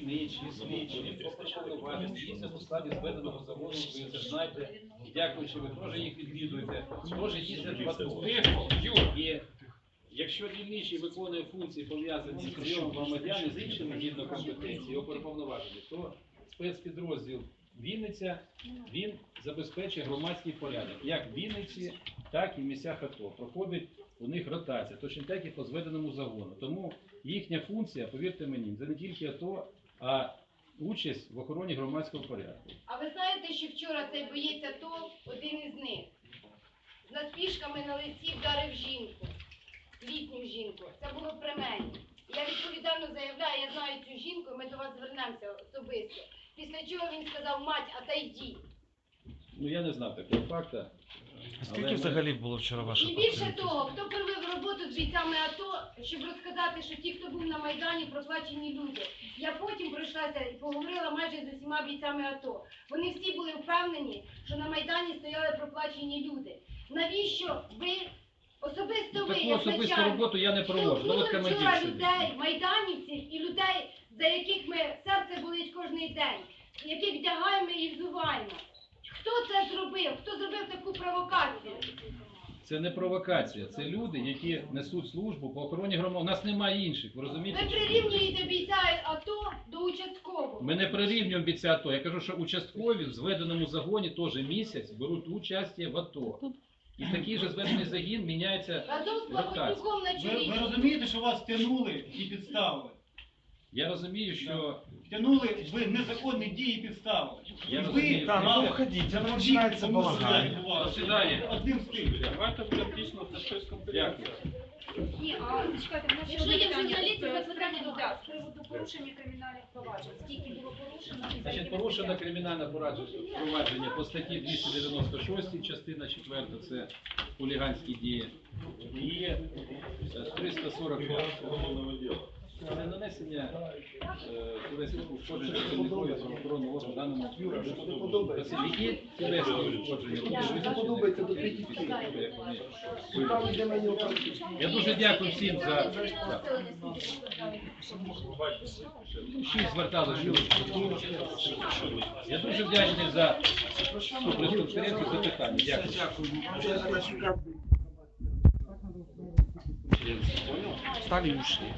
дільничі, слідчі, повноважені, їздять у складі зведеного заводу, ви це знаєте, і дякуючи, ви теж їх відвідуєте, теж їздять в АТО. І якщо дільничий виконує функції, пов'язані з прийомом громадян і з іншими гідно компетенції, оперуповноважені, то спецпідрозділ Вінниця, він забезпечує громадський порядок, як в Вінниці, так і в місцях АТО. Проходить у них ротація, точно так і по зведеному загону. Тому їхня функція, повірте мені, це не тільки АТО, а участь в охороні громадського порядку. А ви знаєте, що вчора цей боєць АТО, один із них, з наспішками на лиці вдарив жінку, літню жінку. Це було при мені. Я відповідально заявляю, я знаю цю жінку, ми до вас звернемося особисто. Після чого він сказав, мать, отойди. Ну я не знав такого факту. Скільки Але ми- взагалі було вчора ваше І більше того, хто провів роботу з бійцями АТО, щоб розказати, що ті, хто був на Майдані, проплачені люди. Я потім пройшлася і поговорила майже з усіма бійцями АТО. Вони всі були впевнені, що на Майдані стояли проплачені люди. Навіщо ви, особисто ви, Таку як особисту начальник, роботу я не проводжу. Ну штовхнули командир вчора сидить. людей, майданівців і людей, за яких ми серце болить кожен день, яких вдягаємо і взуваємо. Хто це зробив? Хто зробив? Це не провокація, це люди, які несуть службу по охороні громади. У нас немає інших, ви розумієте? Ви прирівнюєте бійця АТО до участкового. Ми не прирівнюємо бійця АТО. Я кажу, що участкові в зведеному загоні теж місяць беруть участь в АТО. І такий же зведений загін міняється. Разом з Плохотнюком на Ви, чолі. ви розумієте, що вас тягнули і підставили? Я розумію, що Втягнули ви незаконні дії підставили. Я розумію. ви Так, ну мали уходіть, запобігти починається балаган. До свидання. Одним з тих. давайте буде дійсно це щось Дякую. Ні, а чекайте, в нас ще Якщо одне є питання. журналісти, це питання да, вас. з приводу порушення кримінальних проваджень. Скільки було порушено Значить, порушено кримінальне провадження по статті 296, частина 4, це хуліганські дії. І е, 342 це нанесення е, тілесних ушкоджень працівникові правоохоронного органу даному працівники тілесні ушкодження. Я дуже дякую всім за... Всі звертали що Я дуже вдячний за цю прес-конференцію за питання. Дякую. Встали и ушли.